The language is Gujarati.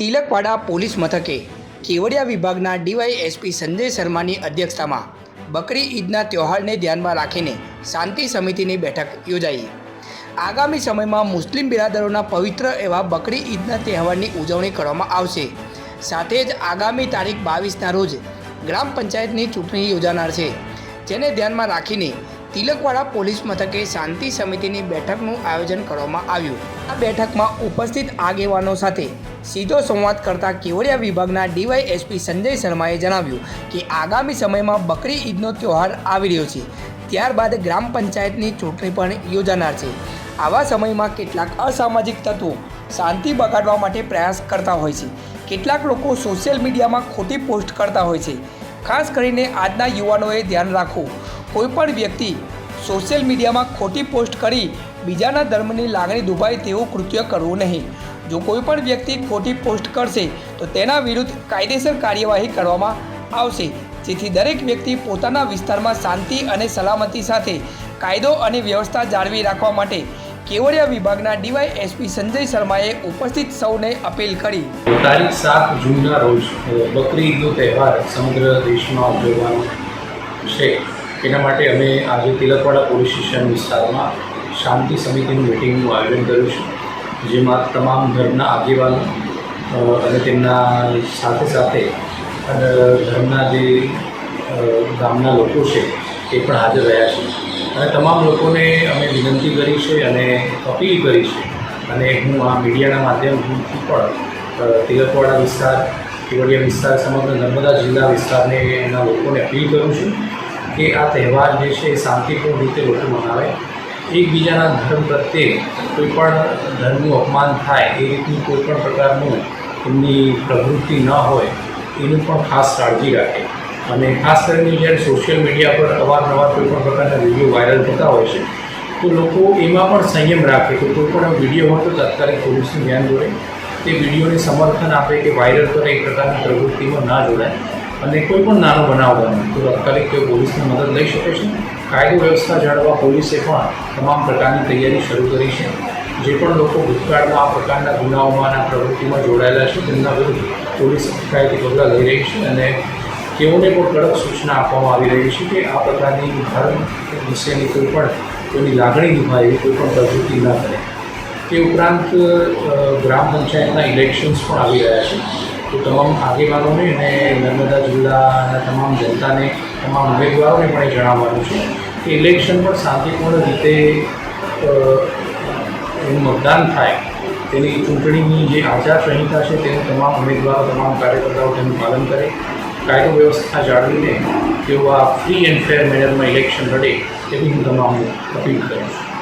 તિલકવાડા પોલીસ મથકે કેવડિયા વિભાગના ડીવાયએસપી સંજય શર્માની અધ્યક્ષતામાં બકરી ઈદના તહેવારને ધ્યાનમાં રાખીને શાંતિ સમિતિની બેઠક યોજાઈ. આગામી સમયમાં મુસ્લિમ બિરાદરોના પવિત્ર એવા બકરી ઈદના તહેવારની ઉજવણી કરવામાં આવશે. સાથે જ આગામી તારીખ બાવીસના રોજ ગ્રામ પંચાયતની ચૂંટણી યોજાનાર છે. જેને ધ્યાનમાં રાખીને તિલકવાડા પોલીસ મથકે શાંતિ સમિતિની બેઠકનું આયોજન કરવામાં આવ્યું. આ બેઠકમાં ઉપસ્થિત આગેવાનો સાથે સીધો સંવાદ કરતા કેવડિયા વિભાગના ડીવાય એસપી સંજય શર્માએ જણાવ્યું કે આગામી સમયમાં બકરી ઈદનો તહેવાર આવી રહ્યો છે. ત્યારબાદ ગ્રામ પંચાયતની ચૂંટણી પણ યોજાનાર છે. આવા સમયમાં કેટલાક અસામાજિક તત્વો શાંતિ બગાડવા માટે પ્રયાસ કરતા હોય છે. કેટલાક લોકો સોશિયલ મીડિયામાં ખોટી પોસ્ટ કરતા હોય છે. ખાસ કરીને આજના યુવાનોએ ધ્યાન રાખવું. કોઈપણ વ્યક્તિ સોશિયલ મીડિયામાં ખોટી પોસ્ટ કરી બીજાના ધર્મની લાગણી દુભાય તેવું કૃત્ય કરવું નહીં. જો કોઈ પણ વ્યક્તિ ખોટી પોસ્ટ કરશે, તો તેના વિરુદ્ધ કાયદેસર કાર્યવાહી કરવામાં આવશે. જેથી દરેક વ્યક્તિ પોતાના વિસ્તારમાં શાંતિ અને સલામતી સાથે કાયદો અને વ્યવસ્થા જાળવી રાખવા માટે કેવડિયા વિભાગના ડીવાયએસપી સંજય શર્માએ ઉપસ્થિત સૌને અપીલ કરી. તારીખ સાત જૂનના રોજ બકરી ઈદનો તહેવાર સમગ્ર દેશમાં ઉજવવાનો છે. એના માટે અમે આજે તિલકવાડા પોલીસ સ્ટેશન વિસ્તારમાં શાંતિ સમિતિની મિટિંગનું આયોજન કર્યું છે, જેમાં તમામ ધર્મના આગેવાનો અને તેમના સાથે સાથે, અને ધર્મના જે ગામના લોકો છે, એ પણ હાજર રહ્યા છે. અને તમામ લોકોને અમે વિનંતી કરી છે અને અપીલ કરી છે. અને હું આ મીડિયાના માધ્યમથી પણ તિલકવાડા વિસ્તાર કેવડિયા વિસ્તાર, સમગ્ર નર્મદા જિલ્લા વિસ્તારને એના લોકોને અપીલ કરું છું. કે આ તહેવાર જે છે એ શાંતિપૂર્ણ રીતે લોકો મનાવે. એકબીજાના ધર્મ પ્રત્યે કોઈ પણ ધર્મનું અપમાન થાય, એ રીતની કોઈ પણ પ્રકારનું એમની પ્રવૃત્તિ ન હોય, એનું પણ ખાસ કાળજી રાખે. અને ખાસ કરીને જ્યારે સોશિયલ મીડિયા પર અવારનવાર કોઈ પણ પ્રકારના વીડિયો વાયરલ થતા હોય છે, તો લોકો એમાં પણ સંયમ રાખે કે કોઈ પણ વીડિયો હોય તો તાત્કાલિક પોલીસનું ધ્યાન દોરે. તે વિડીયોને સમર્થન આપે કે વાયરલ કરે, એ પ્રકારની પ્રવૃત્તિમાં ના જોડાય. અને કોઈ પણ નાનો બનાવ બને તો તાત્કાલિક કોઈ પોલીસની મદદ લઈ શકે છે. કાયદો વ્યવસ્થા જાળવવા પોલીસે પણ તમામ પ્રકારની તૈયારી શરૂ કરી છે. જે પણ લોકો ભૂતકાળમાં આ પ્રકારના ગુનાઓમાં આ પ્રવૃત્તિમાં જોડાયેલા છે, તેમના વિરુદ્ધ પોલીસ કાયદી પગલાં લઈ રહી છે અને તેઓને પણ કડક સૂચના આપવામાં આવી રહી છે કે આ પ્રકારની ધર્મ વિશેની કોઈ પણ કોઈની લાગણી દુભાય એવી કોઈ પણ પ્રવૃત્તિ ન કરે. તે ઉપરાંત ગ્રામ પંચાયતના ઇલેક્શન્સ પણ આવી રહ્યા છે. તમામ આગેવાનોને અને નર્મદા જિલ્લાના તમામ જનતાને, તમામ ઉમેદવારોને પણ એ જણાવવાનું છે કે ઇલેક્શન પણ શાંતિપૂર્ણ રીતે મતદાન થાય, તેની ચૂંટણીની જે આચારસંહિતા છે, તેનું તમામ ઉમેદવારો, તમામ કાર્યકર્તાઓ તેનું પાલન કરે, કાયદો વ્યવસ્થા જાળવીને તેઓ આ ફ્રી એન્ડ ફેર મેનરમાં ઇલેક્શન લડે તેવી હું તમામ અપીલ કરું છું.